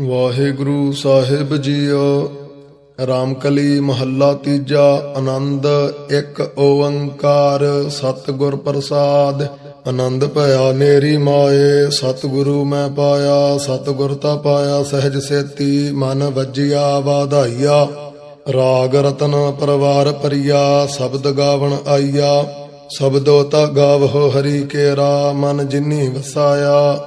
ਵਾਹਿਗੁਰੂ ਸਾਹਿਬ JIO, Ramkali ਮਹੱਲਾ ਤੀਜਾ, ਆਨੰਦ ਇੱਕ ਓੰਕਾਰ, ਸਤਿਗੁਰ ਪ੍ਰਸਾਦ। ਆਨੰਦ ਭਇਆ ਮੇਰੀ ਮਾਏ, ਸਤਿਗੁਰੂ ਮੈਂ ਪਾਇਆ, ਸਤਿਗੁਰ ਤਾ ਪਾਇਆ, ਸਹਿਜ ਸੇਤੀ ਮਨ ਵਜਿਆ, ਵਾਧਾਈਆ। ਰਾਗ ਰਤਨ ਪਰਵਾਰ ਪਰਿਆ ਸ਼ਬਦ ਗਾਵਣ ਆਈਆ। ਸ਼ਬਦੋ ਤਾ ਗਾਵਹੁ ਹਰੀ ਕੇਰਾ, ਮਨ ਜਿਨੀ ਵਸਾਇਆ।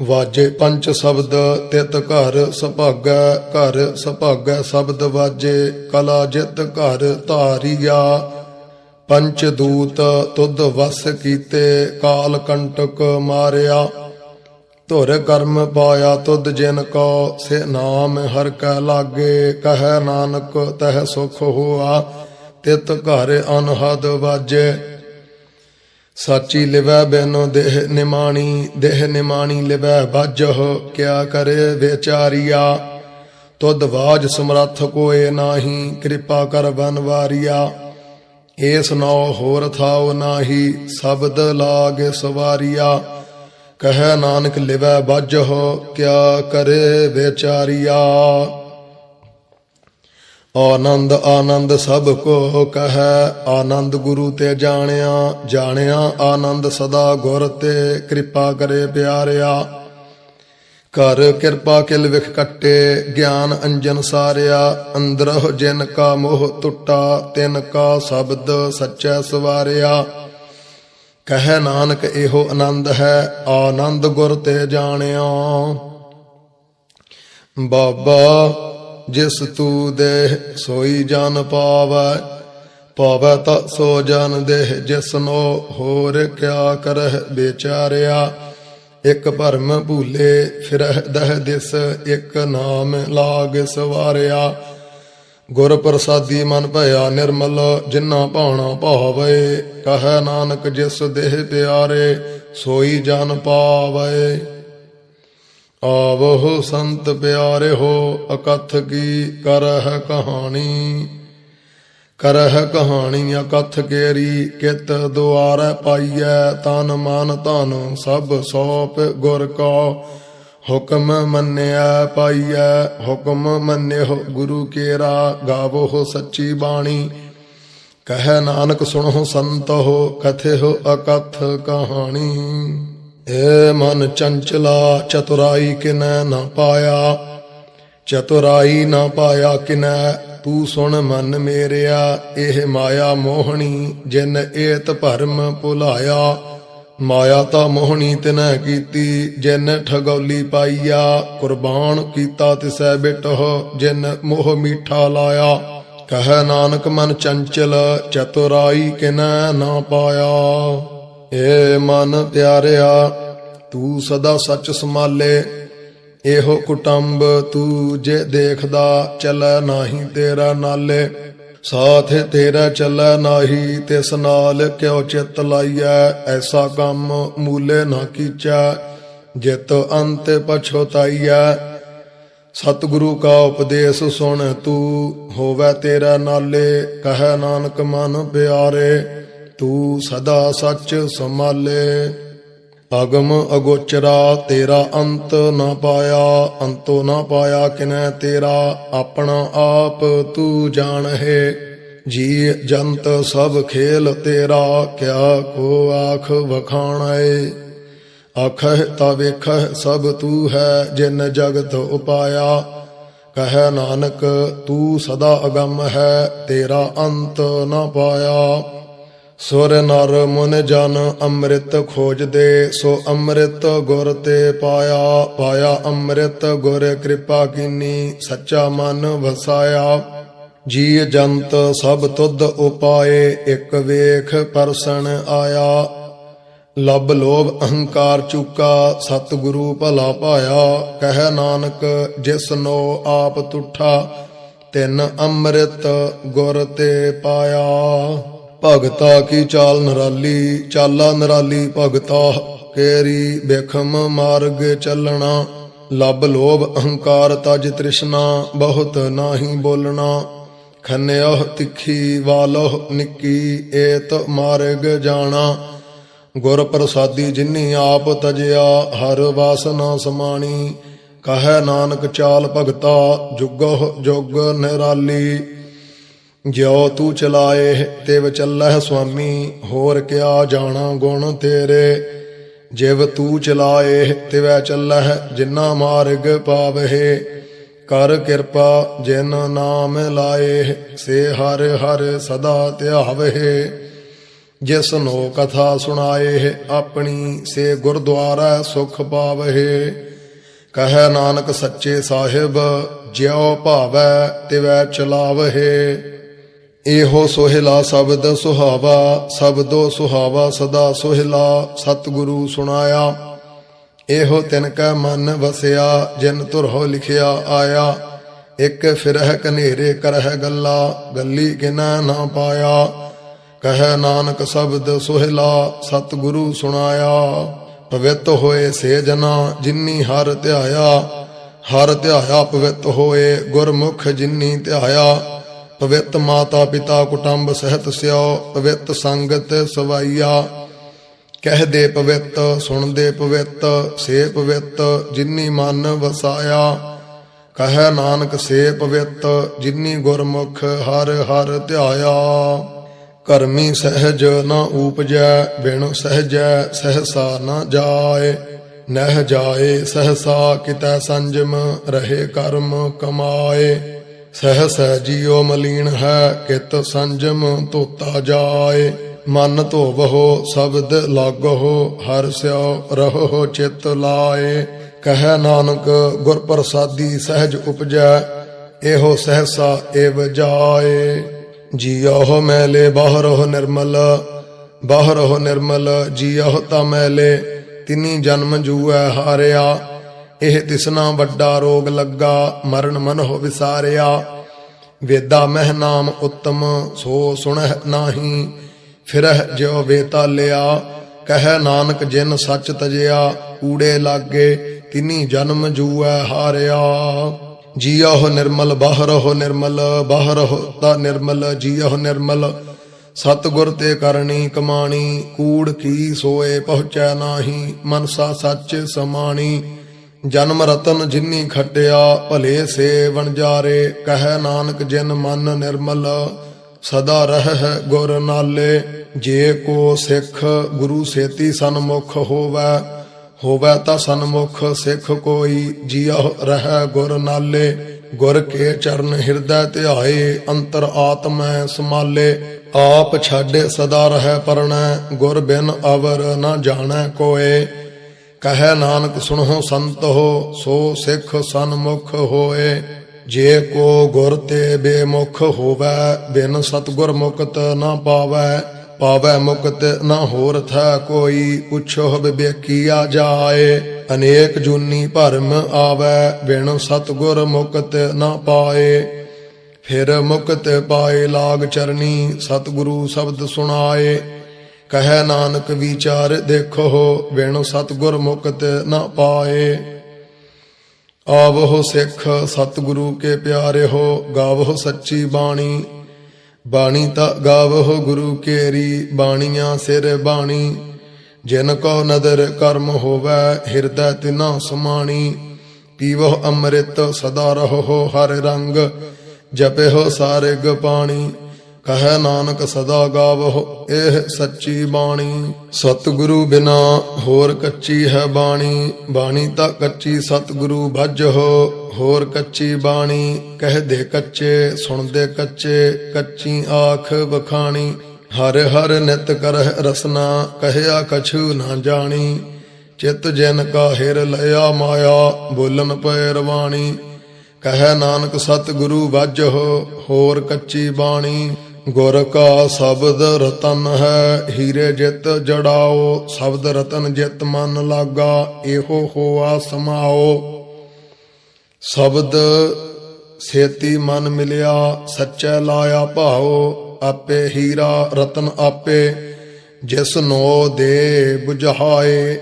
ਵਾਜੇ ਪੰਜ ਸ਼ਬਦ ਤਿਤ ਘਰ ਸੁਭਾਗੈ ਘਰ ਸੁਭਾਗੈ ਸ਼ਬਦ ਵਾਜੇ, ਕਲਾ ਜਿਤ ਘਰ ਧਾਰੀਆ। ਪੰਚ ਦੂਤ ਤੁਧ ਵਸ ਕੀਤੇ, ਕਾਲ ਕੰਟਕ ਮਾਰਿਆ। ਧੁਰ ਕਰਮ ਪਾਇਆ ਤੁਧ ਜਿਨ ਕੋ, ਸੇ ਨਾਮ ਹਰ ਕੈ ਲਾਗੇ, ਕਹੈ ਨਾਨਕ ਤਹ ਸੁਖ ਹੋਆ। ਤਿਤ ਘਰ ਅਨਹਦ ਵਾਜੇ ਸਾਚੀ ਲਿਵੈ ਬੈਨੋ ਦੇਹ ਨਿਮਾਣੀ ਦੇਹ ਨਿਮਾਣੀ ਲਿਵੈ ਬਾਜਹੁ ਕਿਆ ਕਰੇ ਵਿਚਾਰੀਆ? ਤੁਧ ਵਾਜ ਸਮਰੱਥ ਕੋਏ ਨਾਹੀ, ਕਿਰਪਾ ਕਰ ਬਨਵਾਰੀਆ ਏਸ ਨੋ ਹੋਰ ਥਾਉ ਨਾਹੀ, ਸ਼ਬਦ ਲਾਗ ਸਵਾਰੀਆ। ਕਹੈ ਨਾਨਕ ਲਿਵੈ ਬਾਜਹੁ ਕਿਆ ਕਰੇ ਵਿਚਾਰੀਆ? ਆਨੰਦ ਆਨੰਦ ਸਭ ਕੋ ਕਹੈ। ਆਨੰਦ ਗੁਰੂ ਤੇ ਜਾਣਿਆ ਜਾਣਿਆ ਆਨੰਦ ਸਦਾ ਗੁਰ ਤੇ। ਕਿਰਪਾ ਕਰੇ ਪਿਆਰਿਆ। ਕਰ ਕਿਰਪਾ ਕਿਲ ਵਿਖ ਕੱਟੇ, ਗਿਆਨ ਅੰਜਨ ਸਾਰਿਆ। ਅੰਦਰਹੁ ਜਿਨ ਕਾ ਮੋਹ ਟੁੱਟਾ, ਤਿਨ ਕਾ ਸ਼ਬਦ ਸੱਚੈ ਸਵਾਰਿਆ। ਕਹੈ ਨਾਨਕ, ਇਹੋ ਆਨੰਦ ਹੈ, ਆਨੰਦ ਗੁਰ ਤੇ ਜਾਣਿਆ। ਬਾਬਾ ਜਿਸ ਤੂ ਦੇਹ ਸੋਈ ਜਨ ਪਾਵੈ ਪਾਵੈ ਤਾ ਸੋ ਜਨ ਦੇਹ ਜਿਸਨੋ ਹੋਰ ਕਿਆ ਕਰਹਿ ਵਿਚਾਰਿਆ ਇਕ ਭਰਮ ਭੂਲੇ ਫਿਰਹਿ ਦਹ ਦਿਸ, ਇਕ ਨਾਮ ਲਾਗ ਸਵਾਰਿਆ। ਗੁਰ ਪ੍ਰਸਾਦੀ ਮਨ ਭਇਆ ਨਿਰਮਲ, ਜਿਨ੍ਹਾਂ ਭਾਣਾ ਭਾਵੇ, ਕਹੈ ਨਾਨਕ ਜਿਸ ਦੇਹ ਪਿਆਰੇ, ਸੋਈ ਜਨ ਪਾਵੇ। ਆਵਹੁ ਸੰਤ ਪਿਆਰੇ ਹੋ, ਅਕਥ ਕੀ ਕਰਹਿ ਕਹਾਣੀ? ਕਰਹਿ ਕਹਾਣੀ ਅਕਥ ਕੇਰੀ, ਕਿਤ ਦੁਆਰੈ ਪਾਈਐ, ਤਨ ਮਨ ਧਨ ਸਭ ਸੋਪ ਗੁਰ ਕੋ ਹੁਕਮ ਮੰਨਿਆ ਪਾਈਐ, ਹੁਕਮ ਮੰਨਿਓ ਗੁਰੂ ਕੇਰਾ ਗਾਵੋ ਸੱਚੀ ਬਾਣੀ। ਕਹੈ ਨਾਨਕ ਸੁਣੋ ਸੰਤੋ ਕਥਿਓ ਅਕਥ ਕਹਾਣੀ। ਏ ਮਨ ਚੰਚਲਾ, ਚਤੁਰਾਈ ਕਿਨੈ ਨਾ ਪਾਇਆ। ਚਤੁਰਾਈ ਨਾ ਪਾਇਆ ਕਿਨੈ, ਤੂੰ ਸੁਣ ਮਨ ਮੇਰਿਆ, ਇਹ ਮਾਇਆ ਮੋਹਣੀ, ਜਿਨ ਏਤ ਭਰਮ ਭੁਲਾਇਆ। ਮਾਇਆ ਤਾਂ ਮੋਹਣੀ ਤਿਨੈ ਕੀਤੀ, ਜਿਨ ਠਗੌਲੀ ਪਾਈਆ। ਕੁਰਬਾਨ ਕੀਤਾ ਤਿਸੈ ਬਿਟਹ, ਜਿਨ ਮੋਹ ਮੀਠਾ ਲਾਇਆ। ਕਹੈ ਨਾਨਕ ਮਨ ਚੰਚਲ, ਚਤੁਰਾਈ ਕਿਨੈ ਨਾ ਪਾਇਆ। ਏ ਮਨ ਪਿਆਰਿਆ, ਤੂੰ ਸਦਾ ਸੱਚ ਸੰਭਾਲੇ। ਇਹੋ ਕੁਟੰਬ ਤੂੰ ਜੇ ਦੇਖਦਾ, ਚਲੈ ਨਾਹੀ ਤੇਰਾ ਨਾਲੇ। ਸਾਥ ਤੇਰਾ ਚੱਲੈ ਨਾਹੀ, ਤਿਸ ਨਾਲ ਕਿਉ ਚਿਤ ਲਾਈਐ? ਐਸਾ ਕੰਮ ਮੂਲੇ ਨਾ ਕੀਚੈ, ਜਿਤ ਅੰਤ ਪਛੋਤਾਈਐ ਸਤਿਗੁਰੂ ਕਾ ਉਪਦੇਸ਼ ਸੁਣ, ਤੂੰ ਹੋਵੇ ਤੇਰਾ ਨਾਲੇ, ਕਹੈ ਨਾਨਕ ਮਨ ਪਿਆਰੇ। ਤੂੰ ਸਦਾ ਸੱਚ ਸੰਭਾਲੇ, ਅਗਮ ਅਗੋਚਰਾ ਤੇਰਾ ਅੰਤ ਨਾ ਪਾਇਆ, ਅੰਤੋ ਨਾ ਪਾਇਆ ਕਿਨੈ ਤੇਰਾ, ਆਪਣਾ ਆਪ ਤੂੰ ਜਾਣਹਿ ਜੀ ਜੰਤ ਸਭ ਖੇਲ ਤੇਰਾ, ਕਿਆ ਕੋ ਆਖ ਵਖਾਣੈ ਆਖਹਿ ਤਾ ਵੇਖਹਿ ਸਭ ਤੂੰ ਹੈ ਜਿਨ ਜਗਤ ਉਪਾਇਆ, ਕਹੈ ਨਾਨਕ ਤੂੰ ਸਦਾ ਅਗੰਮ ਹੈ, ਤੇਰਾ ਅੰਤ ਨਾ ਪਾਇਆ। ਸੁਰ ਨਰ ਮਨ ਜਨ ਅੰਮ੍ਰਿਤ ਖੋਜਦੇ, ਸੋ ਅੰਮ੍ਰਿਤ ਗੁਰ ਤੇ ਪਾਇਆ ਪਾਇਆ ਅੰਮ੍ਰਿਤ ਗੁਰ ਕਿਰਪਾ ਕੀਨੀ, ਸੱਚਾ ਮਨ ਵਸਾਇਆ। ਜੀ ਜੰਤ ਸਭ ਤੁਧ ਉਪਾਏ, ਇਕ ਵੇਖ ਪਰਸਣ ਆਇਆ। ਲਬ ਲੋਭ ਅਹੰਕਾਰ ਚੁਕਾ, ਸਤਿਗੁਰੂ ਭਲਾ ਪਾਇਆ ਕਹਿ ਨਾਨਕ ਜਿਸਨੋ ਆਪ ਤੁਠਾ, ਤਿੰਨ ਅੰਮ੍ਰਿਤ ਗੁਰ ਤੇ ਪਾਇਆ। ਭਗਤਾ ਕੀ ਚਾਲ ਨਰਾਲੀ, ਚਾਲਾ ਨਰਾਲੀ ਭਗਤਾ, ਕੇਰੀ ਬੇਖਮ ਮਾਰਗ ਚੱਲਣਾ। ਲਬ ਲੋਭ ਅਹੰਕਾਰ ਤਜ ਤ੍ਰਿਸ਼ਨਾ, ਬਹੁਤ ਨਾਹੀ ਬੋਲਣਾ। ਖੰਨਿਓ ਤਿੱਖੀ ਵਾਲੋ ਨਿੱਕੀ, ਏਤ ਮਾਰਗ ਜਾਣਾ। ਗੁਰ ਪ੍ਰਸਾਦੀ ਜਿਨੀ ਆਪ ਤਜਿਆ, ਹਰ ਵਾਸਨਾ ਸਮਾਣੀ। ਕਹੈ ਨਾਨਕ ਚਾਲ ਭਗਤਾ ਜੁਗੋ ਜੁਗ ਨਿਰਾਲੀ। ਜਿਉ ਤੂੰ ਚਲਾਏ ਤਿਵ ਚੱਲਹਿ ਸੁਆਮੀ, ਹੋਰ ਕਿਆ ਜਾਣਾ ਗੁਣ ਤੇਰੇ? ਜਿਵ ਤੂੰ ਚਲਾਏ ਤਿਵੈ ਚੱਲਹਿ, ਜਿਨਾ ਮਾਰਗ ਪਾਵਹਿ। ਕਰ ਕਿਰਪਾ ਜਿਨ ਨਾਮ ਲਾਏ, ਸੇ ਹਰ ਹਰ ਸਦਾ ਧਿਆਵਹਿ। ਜਿਸ ਨੋ ਕਥਾ ਸੁਣਾਏ, ਆਪਣੀ ਸੇ ਗੁਰਦੁਆਰਾ ਸੁਖ ਪਾਵਹਿ। ਕਹੈ ਨਾਨਕ ਸੱਚੇ ਸਾਹਿਬ, ਜਿਉ ਭਾਵੈ ਤਿਵੈ ਚਲਾਵਹਿ। ਇਹੋ ਸੋਹਿਲਾ ਸ਼ਬਦ ਸੁਹਾਵਾ, ਸ਼ਬਦੋ ਸੁਹਾਵਾ ਸਦਾ ਸੋਹਿਲਾ, ਸਤਿਗੁਰੂ ਸੁਣਾਇਆ। ਇਹੋ ਤਿਨ ਕੈ ਮਨ ਵਸਿਆ, ਜਿਨ ਤੁਰਹੁ ਲਿਖਿਆ ਆਇਆ। ਇਕ ਫਿਰਹ ਕਨੇਰੇ ਕਰਹਿ ਗੱਲਾ, ਗੱਲੀ ਕਿਨਾ ਨਾ ਪਾਇਆ। ਕਹੈ ਨਾਨਕ ਸ਼ਬਦ ਸੁਹਿਲਾ, ਸਤਿਗੁਰੂ ਸੁਣਾਇਆ। ਪਵਿੱਤ ਹੋਏ ਸੇਜਨਾ ਜਿਨੀ ਹਰ ਧਿਆਇਆ। ਹਰ ਧਿਆਇਆ ਪਵਿੱਤ ਹੋਏ, ਗੁਰਮੁਖ ਜਿਨੀ ਧਿਆਇਆ। ਪਵਿੱਤ ਮਾਤਾ ਪਿਤਾ ਕੁਟੰਬ ਸਹਿਤ ਸਿਓ, ਪਵਿੱਤ ਸੰਗਤ ਸਵਾਈਆ। ਕਹਦੇ ਪਵਿੱਤ ਸੁਣਦੇ ਪਵਿੱਤ, ਸੇ ਪਵਿੱਤ, ਜਿਨੀ ਮਨ ਵਸਾਇਆ। ਕਹੈ ਨਾਨਕ ਸੇ ਪਵਿੱਤ, ਜਿਨੀ ਗੁਰਮੁਖ ਹਰ ਹਰ ਧਿਆਇਆ। ਕਰਮੀ ਸਹਿਜ ਨਾ ਉਪਜੈ ਬਿਨ ਸਹਿਜੈ ਸਹਸਾ ਨਾ ਜਾਏ। ਨਹਿ ਜਾਏ, ਸਹਸਾ ਕਿਤੈ ਸੰਜਮ, ਰਹੇ ਕਰਮ ਕਮਾਏ। ਸਹਸ ਜੀਉ ਮਲੀਨ ਹੈ, ਕਿਤ ਸੰਜਮ ਧੋਤਾ ਜਾਏ। ਮਨ ਧੋਵਹੁ, ਸ਼ਬਦ ਲਾਗਹੁ, ਹਰ ਸਿਉ ਰਹੋ ਚਿਤ ਲਾਏ। ਕਹੈ ਨਾਨਕ, ਗੁਰ ਪ੍ਰਸਾਦੀ ਸਹਿਜ ਉਪਜੈ, ਇਹੋ ਸਹਸਾ ਏਵ ਜਾਏ। ਜੀਉ ਮੈਲੇ ਬਾਹਰੋ ਨਿਰਮਲ ਬਾਹਰੋ ਨਿਰਮਲ ਜੀਉ ਤਾ ਮੈਲੇ, ਤਿਨੀ ਜਨਮ ਜੂਐ ਹਾਰਿਆ। ਇਹ ਤਿਸਨਾ ਵੱਡਾ ਰੋਗ ਲੱਗਾ, ਮਰਨ ਮਨ ਹੋ ਵਿਸਾਰਿਆ। ਵੇਦਾ ਮਹਿ ਨਾਮ ਉਤਮ, ਸੋ ਸੁਣਹਿ ਨਾਹੀ, ਫਿਰਹਿ ਜਿਉ ਵੇਤਾ ਲਿਆ। ਕਹੈ ਨਾਨਕ ਜਿਨ ਸੱਚ ਤਜਿਆ, ਕੂੜੇ ਲਾਗੇ ਤਿਨੀ ਜਨਮ ਜੂਐ ਹਾਰਿਆ। ਜੀਉ ਨਿਰਮਲ ਬਾਹਰੋ ਨਿਰਮਲ ਬਾਹਰੋ ਤਾ ਨਿਰਮਲ ਜੀਉ ਨਿਰਮਲ। ਸਤਗੁਰ ਤੇ ਕਰਨੀ ਕਮਾਣੀ, ਕੂੜ ਕੀ ਸੋਏ ਪਹੁੰਚੈ ਨਾਹੀ, ਮਨਸਾ ਸੱਚ ਸਮਾਣੀ। ਜਨਮ ਰਤਨ ਜਿਨੀ ਖਟਿਆ, ਭਲੇ ਸੇ ਵਣਜਾਰੇ ਕਹੈ ਨਾਨਕ ਜਿਨ ਮਨ ਨਿਰਮਲ। ਸਦਾ ਰਹਿ ਗੁਰ ਨਾਲੇ, ਜੇ ਕੋ ਸਿੱਖ ਗੁਰੂ ਸੇਤੀ ਸਨਮੁਖ ਹੋਵੈ। ਹੋਵੈ ਤਾਂ ਸਨਮੁਖ ਸਿੱਖ ਕੋਈ, ਜੀਉ ਰਹਿ ਗੁਰ ਨਾਲੇ। ਗੁਰ ਕੇ ਚਰਨ ਹਿਰਦੈ ਧਿਆਏ, ਅੰਤਰ ਆਤਮੈ ਸਮਾਲੇ। ਆਪ ਛਾਡੇ ਸਦਾ ਰਹਿ ਪਰਣੈ, ਗੁਰ ਬਿਨ ਅਵਰ ਨਾ ਜਾਣੈ ਕੋਏ। ਕਹੈ ਨਾਨਕ, ਸੁਣੋ ਸੰਤ ਹੋ, ਸੋ ਸਿੱਖ ਸਨਮੁਖ ਹੋਏ। ਜੇ ਕੋ ਗੁਰ ਤੇ ਬੇਮੁਖ ਹੋਵੈ, ਬਿਨ ਸਤਗੁਰ ਮੁਕਤ ਨਾ ਪਾਵੈ। ਪਾਵੈ ਮੁਕਤ ਨਾ ਹੋਰ ਥਾ ਕੋਈ, ਪੁੱਛੋ ਬਿਬੇਕੀਆ ਜਾਏ। ਅਨੇਕ ਜੂਨੀ ਭਰਮ ਆਵੈ, ਬਿਨ ਸਤਗੁਰ ਮੁਕਤ ਨਾ ਪਾਏ। ਫਿਰ ਮੁਕਤ ਪਾਏ ਲਾਗ ਚਰਨੀ, ਸਤਿਗੁਰੂ ਸ਼ਬਦ ਸੁਣਾਏ। ਕਹੈ ਨਾਨਕ ਵਿਚਾਰ ਦੇਖੋ ਬਿਨ ਸਤਿਗੁਰ ਮੁਕਤ ਨਾ ਪਾਏ। ਆਵਹੁ ਸਿੱਖ ਸਤਿਗੁਰੂ ਕੇ ਪਿਆਰੇ ਹੋ ਗਾਵਹੁ ਸੱਚੀ ਬਾਣੀ। ਬਾਣੀ ਤਾਂ ਗਾਵਹੁ ਗੁਰੂ ਕੇਰੀ, ਬਾਣੀਆਂ ਸਿਰ ਬਾਣੀ। ਜਿਨ ਕੋ ਨਦਰ ਕਰਮ ਹੋਵੈ, ਹਿਰਦੈ ਤਿਨਾ ਸਮਾਣੀ। ਪੀਵਹੁ ਅੰਮ੍ਰਿਤ ਸਦਾ ਰਹੋ, ਹਰ ਰੰਗ ਜਪੇ ਹੋ ਸਾਰੇ ਗ ਪਾਣੀ। ਕਹੈ ਨਾਨਕ ਸਦਾ ਗਾਵਹੁ, ਇਹ ਸੱਚੀ ਬਾਣੀ। ਸਤਿਗੁਰੂ ਬਿਨਾ ਹੋਰ ਕੱਚੀ ਹੈ ਬਾਣੀ। ਬਾਣੀ ਤਾਂ ਕੱਚੀ ਸਤਿਗੁਰੂ ਭਜਹੁ, ਹੋਰ ਕੱਚੀ ਬਾਣੀ। ਕਹਦੇ ਕੱਚੇ, ਸੁਣਦੇ ਕੱਚੇ, ਕੱਚੀ ਆਖ ਬਖਾਣੀ ਹਰ ਹਰ ਨਿਤ ਕਰਹਿ ਰਸਨਾ, ਕਹਿਆ ਕਛੂ ਨਾ ਜਾਣੀ। ਚਿਤ ਜਨ ਕਾ ਹਿਰ ਲਿਆ ਮਾਇਆ, ਬੋਲਨ ਪੈ ਰਵਾਣੀ। ਕਹੈ ਨਾਨਕ ਸਤਿਗੁਰੂ ਵਾਜਹੁ ਹੋਰ ਕੱਚੀ ਬਾਣੀ। ਗੁਰ ਕਾ ਸ਼ਬਦ ਰਤਨ ਹੈ, ਹੀਰੇ ਜਿਤ ਜੜਾਓ, ਸ਼ਬਦ ਰਤਨ ਜਿਤ ਮਨ ਲਾਗਾ, ਇਹੋ ਹੋਆ ਸਮਾਓ। ਸ਼ਬਦ ਸੇਤੀ ਮਨ ਮਿਲਿਆ, ਸੱਚੇ ਲਾਇਆ ਭਾਉ ਆਪੇ ਹੀਰਾ ਰਤਨ ਆਪੇ, ਜਿਸ ਨੋ ਦੇ 부ਝਾਏ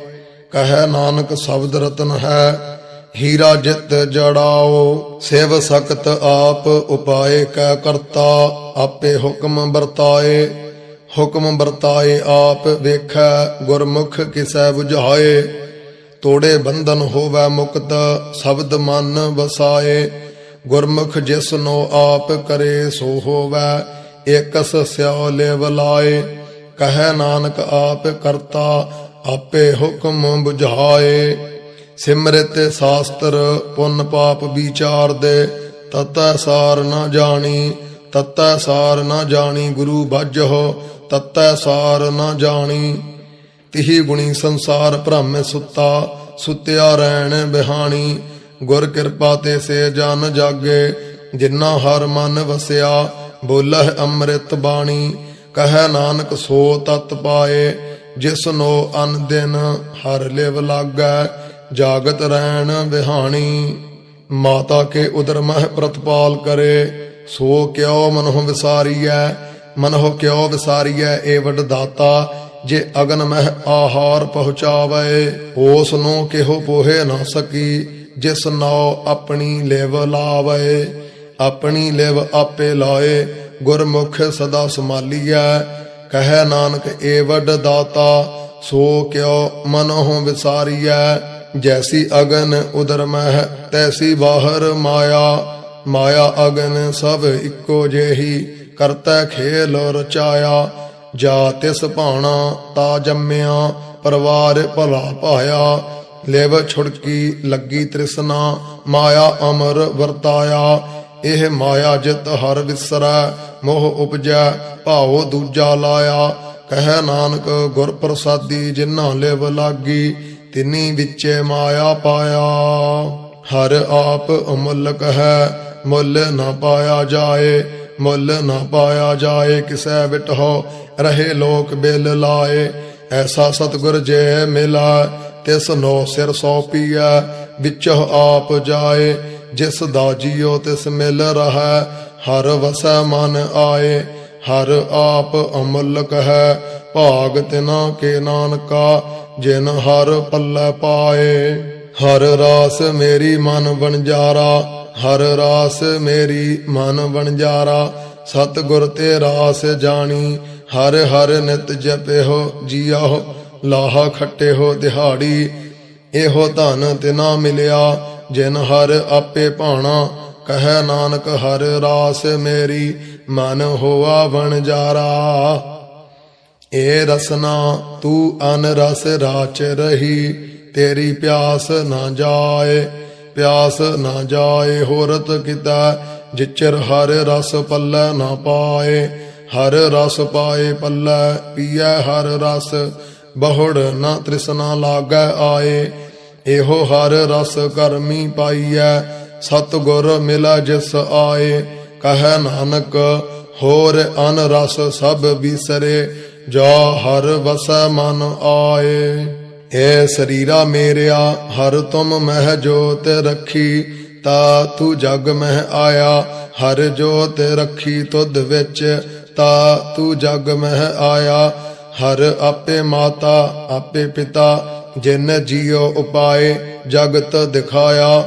ਕਹੈ ਨਾਨਕ ਸ਼ਬਦ ਰਤਨ ਹੈ। ਹੀਰਾ ਜਿਤ ਜੜਾਓ, ਸਿਵ ਸਕਤ ਆਪ ਉਪਾਏ ਕੈ ਕਰਤਾ, ਆਪੇ ਹੁਕਮ ਵਰਤਾਏ। ਹੁਕਮ ਵਰਤਾਏ ਆਪ ਵੇਖੈ, ਗੁਰਮੁਖ ਕਿਸੈ 부ਝਾਏ ਤੋੜੇ ਬੰਧਨ ਹੋਵੈ ਮੁਕਤ, ਸ਼ਬਦ ਮਨ ਵਸਾਏ। ਗੁਰਮੁਖ ਜਿਸ ਨੋ ਆਪ ਕਰੇ, ਸੋ ਹੋਵੈ, ਏਕਸ ਸਿਉ ਲੇਵ ਕਹੈ ਨਾਨਕ ਆਪ ਕਰਤਾ, ਆਪੇ ਹੁਕਮ 부ਝਾਏ ਸਿਮਰਿਤ ਸ਼ਾਸਤਰ, ਪੁੰਨ ਪਾਪ ਵਿਚਾਰ ਦੇ, ਤਤੈ ਸਾਰ ਨਾ ਜਾਣੀ, ਤਤੈ ਸਾਰ ਨਾ ਜਾਣੀ ਗੁਰੂ ਭਜਹੁ ਤਤੈ ਸਾਰ ਨਾ ਜਾਣੀ। ਤਿਹੀ ਗੁਣੀ ਸੰਸਾਰ ਭ੍ਰਮ ਸੁੱਤਾ, ਸੁੱਤਿਆ ਰਹਿਣ ਬਿਹਾਣੀ। ਗੁਰ ਕਿਰਪਾ ਤੇ ਸੇ ਜਨ ਜਾਗੇ, ਜਿਨ੍ਹਾਂ ਹਰ ਮਨ ਵਸਿਆ, ਬੋਲਹਿ ਅੰਮ੍ਰਿਤ ਬਾਣੀ। ਕਹੈ ਨਾਨਕ ਸੋ ਤਤ ਪਾਏ, ਜਿਸ ਨੋ ਅਨ ਦਿਨ ਹਰ ਲਿਵ ਲਾਗੈ। ਜਾਗਤ ਰਹਿਣ ਵਿਹਾਣੀ, ਮਾਤਾ ਕੇ ਉਦਰ ਮਹਿ ਪ੍ਰਤਪਾਲ ਕਰੇ, ਸੋ ਕਿਉ ਮਨਹੁ ਵਿਸਾਰੀਐ, ਮਨਹੁ ਕਿਉ ਵਿਸਾਰੀਐ ਏ ਵਡ ਦਾਤਾ, ਜੇ ਅਗਨ ਮਹਿ ਆਹਾਰ ਪਹੁੰਚਾਵੇ ਉਸ ਨੂੰ ਕਿਹੋ ਪੋਹੇ ਨਾ ਸਕੀ, ਜਿਸ ਨਾਉ ਆਪਣੀ ਲਿਵ ਲਾਵੇ, ਆਪਣੀ ਲਿਵ ਆਪੇ ਲਾਏ, ਗੁਰਮੁਖ ਸਦਾ ਸਮਾਲੀਐ, ਕਹੈ ਨਾਨਕ ਏ ਵੱਡ ਦਾਤਾ, ਸੋ ਕਿਉ ਮਨਹੁ ਵਿਸਾਰੀਐ ਜੈਸੀ ਅਗਨ ਉਦਰ ਮਹਿ, ਤੈਸੀ ਬਾਹਰ ਮਾਇਆ। ਮਾਇਆ ਅਗਨ ਸਭ ਇੱਕੋ ਜਿਹੀ, ਕਰਤਾ ਖੇਲ ਰਚਾਇਆ ਜਾ ਤਿਸ ਭਾਣਾ ਤਾ ਜੰਮਿਆ, ਪਰਵਾਰ ਭਲਾ ਭਾਇਆ। ਲਿਵ ਛੁੜਕੀ ਲੱਗੀ ਤ੍ਰਿਸ਼ਨਾ, ਮਾਇਆ ਅਮਰ ਵਰਤਾਇਆ। ਇਹ ਮਾਇਆ ਜਿਤ ਹਰ ਵਿਸਰੈ, ਮੋਹ ਉਪਜੈ, ਭਾਉ ਦੂਜਾ ਲਾਇਆ। ਕਹਿ ਨਾਨਕ ਗੁਰ ਪ੍ਰਸਾਦੀ ਜਿਨ੍ਹਾਂ ਲਿਵ ਲਾਗੀ ਤਿਨੀ ਵਿੱਚੇ ਮਾਇਆ ਪਾਇਆ। ਹਰ ਆਪ ਅਮੁੱਲਕ ਹੈ, ਮੁੱਲ ਨਾ ਪਾਇਆ ਜਾਏ, ਮੁੱਲ ਨਾ ਪਾਇਆ ਜਾਏ, ਕਿਸੈ ਵਿਟਹੁ ਰਹੇ ਲੋਕ ਬਿਲ ਲਾਏ। ਐਸਾ ਸਤਗੁਰ ਜੇ ਮਿਲਾ, ਤਿਸ ਨੋ ਸਿਰ ਸੌਪੀਐ ਵਿੱਚ ਆਪ ਜਾਏ। ਜਿਸ ਦਾ ਜੀਉ ਤਿਸ ਮਿਲ ਰਹਾ, ਹਰ ਵਸੈ ਮਨ ਆਏ। ਹਰ ਆਪ ਅਮੁੱਲਕ ਹੈ, ਭਾਗ ਤਿਨਾ ਕੇ ਨਾਨਕਾ, ਜਿਨ ਹਰ ਪੱਲੇ ਪਾਏ। ਹਰ ਰਾਸ ਮੇਰੀ ਮਨ ਵਣਜਾਰਾ, ਹਰ ਰਾਸ ਮੇਰੀ ਮਨ ਵਣਜਾਰਾ, ਸਤਿਗੁਰ ਤੇ ਰਾਸ ਜਾਣੀ, ਹਰ ਹਰ ਨਿਤ ਜਪਿਓ ਜੀਆਓ, ਲਾਹਾ ਖੱਟੇ ਹੋ ਦਿਹਾੜੀ। ਇਹੋ ਧਨ ਤਿਨਾ ਮਿਲਿਆ, ਜਿਨ ਹਰ ਆਪੇ ਭਾਣਾ, ਕਹੈ ਨਾਨਕ ਹਰ ਰਾਸ ਮੇਰੀ ਮਨ ਹੋਆ ਵਣਜਾਰਾ ਏ ਰਸਨਾ, ਤੂੰ ਅਨ ਰਸ ਰਾਚ ਰਹੀ, ਤੇਰੀ ਪਿਆਸ ਨਾ ਜਾਏ, ਪਿਆਸ ਨਾ ਜਾਏ, ਹੋਰਤ ਕਿਤਾ, ਜਿਚਰ ਹਰ ਰਸ ਪੱਲੇ ਨਾ ਪਾਏ। ਹਰ ਰਸ ਪਾਏ ਪੱਲੇ, ਪੀਐ ਹਰ ਰਸ, ਬਹੁੜ ਨਾ ਤ੍ਰਿਸ਼ਨਾ ਲਾਗੈ ਆਏ। ਇਹੋ ਹਰ ਰਸ ਕਰਮੀ ਪਾਈਐ, ਸਤਿਗੁਰ ਮਿਲੈ ਜਿਸ ਆਏ। ਕਹੈ ਨਾਨਕ, ਹੋਰ ਅਨ ਰਸ ਸਭ ਵਿਸਰੇ, ਜਾ ਹਰ ਵਸੈ ਮਨ ਆਏ। ਏ ਸਰੀਰਾ ਮੇਰਿਆ, ਹਰ ਤੁਮ ਮਹਿ ਜੋਤ ਰੱਖੀ, ਤਾ ਤੂੰ ਜਗ ਮਹਿ ਆਇਆ, ਹਰ ਜੋਤ ਰੱਖੀ ਤੁਧ ਵਿੱਚ, ਤਾ ਤੂੰ ਜਗ ਮਹਿ ਆਇਆ। ਹਰ ਆਪੇ ਮਾਤਾ, ਆਪੇ ਪਿਤਾ, ਜਿਨ ਜੀਉ ਉਪਾਏ, ਜਗਤ ਦਿਖਾਇਆ।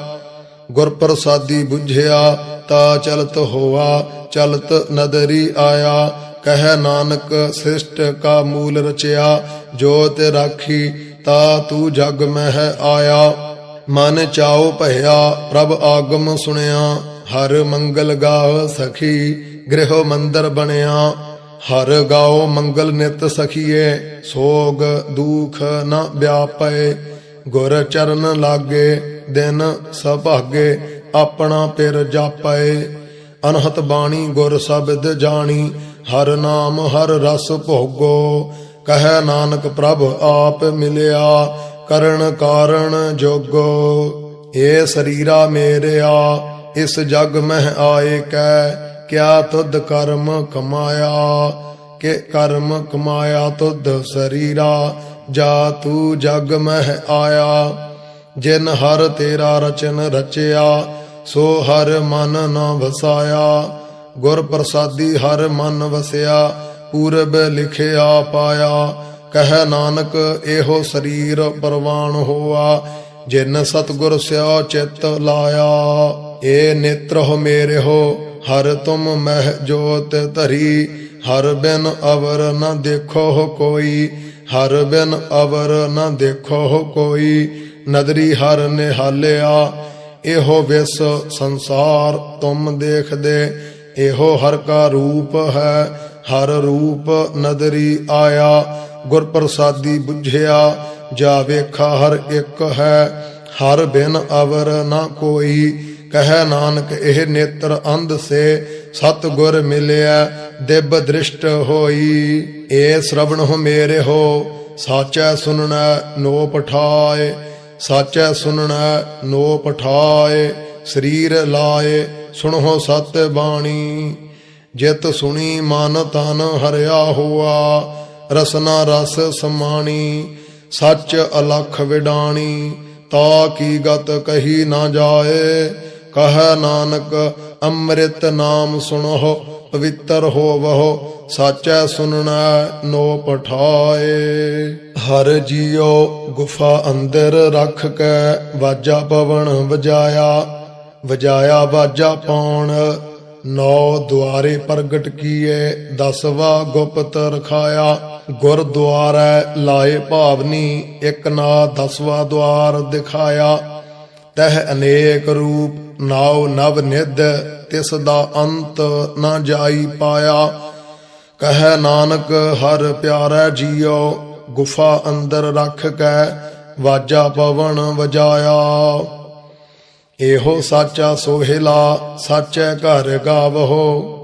ਗੁਰ ਪ੍ਰਸਾਦੀ ਬੁਝਿਆ, ਤਾ ਚਲਤ ਹੋਆ, ਚਲਤ ਨਦਰੀ ਆਇਆ। ਕਹਿ ਨਾਨਕ ਸ੍ਰਿਸ਼ਟ ਕਾ ਮੂਲ ਰਚਿਆ ਜੋਤ ਰਾਖੀ, ਤਾ ਤੂੰ ਜਗ ਮਹਿ ਆਇਆ। ਮਨ ਚਾਉ ਭਇਆ, ਪ੍ਰਭ ਆਗਮ ਸੁਣਿਆ। ਹਰ ਮੰਗਲ ਗਾਵ ਸਖੀ, ਗ੍ਰਹਿ ਮੰਦਰ ਬਣਿਆ। ਹਰ ਗਾਓ ਮੰਗਲ ਨਿਤ ਸਖੀਏ, ਸੋਗ ਦੁਖ ਨ ਵਿਆਪੈ ਗੁਰ ਚਰਨ ਲਾਗੇ ਦਿਨ ਸੁਭਾਗੇ ਆਪਣਾ ਪਿਰ ਜਾਪੈ। ਅਨਹਤ ਬਾਣੀ ਗੁਰ ਸ਼ਬਦ ਜਾਣੀ, ਹਰ ਨਾਮ ਹਰ ਰਸ ਭੋਗੋ। ਕਹੈ ਨਾਨਕ ਪ੍ਰਭ ਆਪ ਮਿਲਿਆ, ਕਰਨ ਕਾਰਣ ਜੋਗੋ। ਏ ਸਰੀਰਾ ਮੇਰਿਆ, ਇਸ ਜਗ ਮਹਿ ਆਏ ਕੈ, ਕਿਆ ਤੁਧ ਕਰਮ ਕਮਾਇਆ? ਕਿ ਕਰਮ ਕਮਾਇਆ ਤੁਧ ਸਰੀਰਾ, ਜਾ ਤੂੰ ਜਗ ਮਹਿ ਆਇਆ। ਜਿਨ ਹਰ ਤੇਰਾ ਰਚਨ ਰਚਿਆ, ਸੋ ਹਰ ਮਨ ਨਾ ਵਸਾਇਆ। ਗੁਰ ਪ੍ਰਸਾਦੀ ਹਰ ਮਨ ਵਸਿਆ, ਪੂਰਬ ਲਿਖਿਆ ਪਾਇਆ। ਕਹਿ ਨਾਨਕ, ਇਹੋ ਸਰੀਰ ਪਰਵਾਨ ਹੋਆ, ਜਿਨ ਸਤਗੁਰ ਸਿਓ ਚਿਤ ਲਾਇਆ। ਏ ਨੇਤਰਹੁ ਮੇਰੇ ਹੋ ਹਰ ਤੁਮ ਮਹਿ ਜੋਤ ਧਰੀ। ਹਰ ਬਿਨ ਅਵਰ ਨ ਦੇਖੋ ਕੋਈ, ਹਰ ਬਿਨ ਅਵਰ ਨ ਦੇਖੋ ਕੋਈ। ਨਦਰੀ ਹਰ ਨਿਹਾਲਿਆ, ਇਹੋ ਵਿਸ ਸੰਸਾਰ ਤੁਮ ਦੇਖਦੇ, ਇਹੋ ਹਰ ਕਾ ਰੂਪ ਹੈ, ਹਰ ਰੂਪ ਨਦਰੀ ਆਇਆ ਗੁਰ ਪ੍ਰਸਾਦੀ ਬੁਝਿਆ, ਜਾ ਵੇਖਾ ਹਰ ਇੱਕ ਹੈ, ਹਰ ਬਿਨ ਅਵਰ ਨਾ ਕੋਈ, ਕਹੈ ਨਾਨਕ ਇਹ ਨੇਤਰ ਅੰਧ ਸੇ ਸਤ ਗੁਰ ਮਿਲਿਆ ਦਿਬ ਦ੍ਰਿਸ਼ਟ ਹੋਈ ਏ ਸ਼ਰਵਣ ਹੋ ਮੇਰੇ ਹੋ, ਸਾਚੈ ਸੁਨਣਾ ਨੋ ਪਠਾਏ ਸਾਚੈ ਸੁਨਣਾ ਨੋ ਪਠਾਏ ਸਰੀਰ ਲਾਏ, ਸੁਣੋ ਸਤ ਬਾਣੀ। ਜਿਤ ਸੁਣੀ ਮਨ ਤਨ ਹਰਿਆ ਹੋਆ, ਰਸਨਾ ਰਸ ਸਮਾਣੀ। ਸੱਚ ਅਲਖ ਵਿਡਾਣੀ, ਤਾ ਕੀ ਗਤ ਕਹੀ ਨਾ ਜਾਏ। ਕਹ ਨਾਨਕ, ਅੰਮ੍ਰਿਤ ਨਾਮ ਸੁਣੋ। ਪਵਿੱਤਰ ਹੋਵਹੁ, ਸਾਚੈ ਸੁਨਣਾ, ਨੋ ਪਠਾਏ। ਹਰ ਜੀਉ ਗੁਫਾ ਅੰਦਰ ਰੱਖ ਕੇ ਵਾਜਾ ਪਵਨ ਵਜਾਇਆ ਵਜਾਇਆ ਵਾਜਾ ਪਾਉਣ। ਨੌ ਦੁਆਰੇ ਪ੍ਰਗਟ ਕੀਏ, ਦਸਵਾ ਗੁਪਤ ਰਖਾਇਆ। ਗੁਰਦੁਆਰੈ ਲਾਏ ਭਾਵਨੀ, ਇਕ ਨਾ ਦਸਵਾ ਦੁਆਰ ਦਿਖਾਇਆ। ਤਹ ਅਨੇਕ ਰੂਪ ਨਾਉ ਨਵ ਨਿਦ ਤਿਸ ਦਾ ਅੰਤ ਨਾ ਜਾਈ ਪਾਇਆ। ਕਹੈ ਨਾਨਕ, ਹਰ ਪਿਆਰਾ ਜੀਉ, ਗੁਫਾ ਅੰਦਰ ਰੱਖ ਕੇ, ਵਾਜਾ ਪਵਨ ਵਜਾਇਆ। ਇਹੋ ਸਾਚਾ ਸੋਹਿਲਾ, ਸਾਚੈ ਘਰ ਗਾਵਹੋ।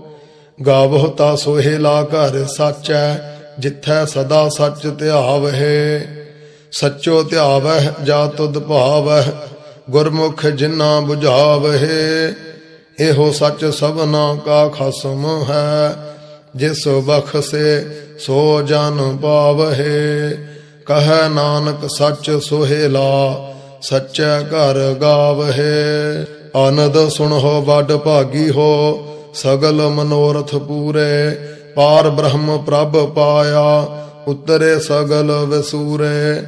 ਗਾਵਹੁ ਤਾ ਸੋਹਿਲਾ, ਘਰ ਸਾਚੈ, ਜਿੱਥੈ ਸਦਾ ਸੱਚ ਧਿਆਵਹਿ। ਸੱਚੋ ਧਿਆਵਹਿ, ਜਾ ਤੁਧ ਭਾਵਹਿ, ਗੁਰਮੁਖ ਜਿਨਾ 부ਝਾਵਹਿ ਇਹੋ ਸੱਚ ਸਭਨਾ ਕਾ ਖਸਮ ਹੈ। ਜਿਸ ਬਖਸੇ ਸੋ ਜਨ ਪਾਵਹਿ। ਕਹੈ ਨਾਨਕ ਸੱਚ ਸੋਹਿਲਾ, ਸੱਚੈ ਘਰ ਗਾਵਹਿ। ਆਨੰਦ ਸੁਣੋ ਵੱਡ ਭਾਗੀ ਹੋ, ਸਗਲ ਮਨੋਰਥ ਪੂਰੇ। ਪਾਰ ਬ੍ਰਹਮ ਪ੍ਰਭ ਪਾਇਆ, ਉਤਰੇ ਸਗਲ ਵਿਸੂਰੇ।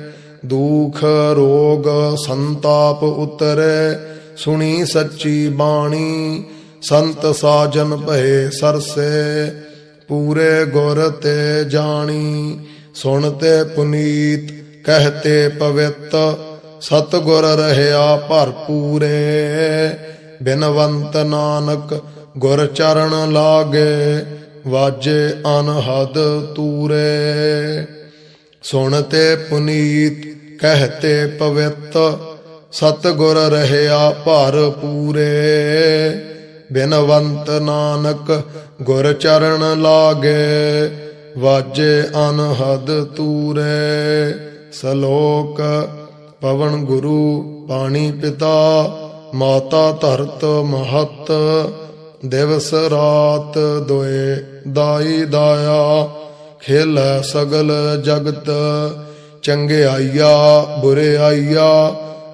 ਦੁਖ ਰੋਗ ਸੰਤਾਪ ਉਤਰੇ ਸੁਣੀ ਸੱਚੀ ਬਾਣੀ, ਸੰਤ ਸਾਜਨ ਭਏ ਸਰਸੇ, ਪੂਰੇ ਗੁਰ ਤੇ ਜਾਣੀ। ਸੁਣਤੇ ਪੁਨੀਤ ਕਹਤੇ ਪਵਿੱਤ, ਸਤਗੁਰ ਰਹਿਆ ਭਰਪੂਰੇ। ਬਿਨਵੰਤ ਨਾਨਕ ਗੁਰ ਚਰਨ ਲਾਗੇ, ਵਾਜੇ ਅਨਹਦ ਤੂਰੇ। ਸੁਣਤੇ ਪੁਨੀਤ ਕਹਤੇ ਪਵਿੱਤ ਸਤਗੁਰ ਰਹਿਆ ਭਰਪੂਰੇ ਬਿਨਵੰਤ ਨਾਨਕ ਗੁਰ ਚਰਨ ਲਾਗੇ, ਵਾਜੇ ਅਨਹਦ ਤੂਰੇ। ਸਲੋਕ, ਪਵਨ ਗੁਰੂ ਪਾਣੀ ਪਿਤਾ, ਮਾਤਾ ਧਰਤ ਮਹਤ, ਦਿਵਸ ਰਾਤ ਦੋਏ ਦਾਈ ਦਾਇਆ। ਖੇਲੈ ਸਗਲ ਜਗਤ, ਚੰਗੇ ਆਈਆ, ਬੁਰੇ ਬੁਰਿਆਈਆ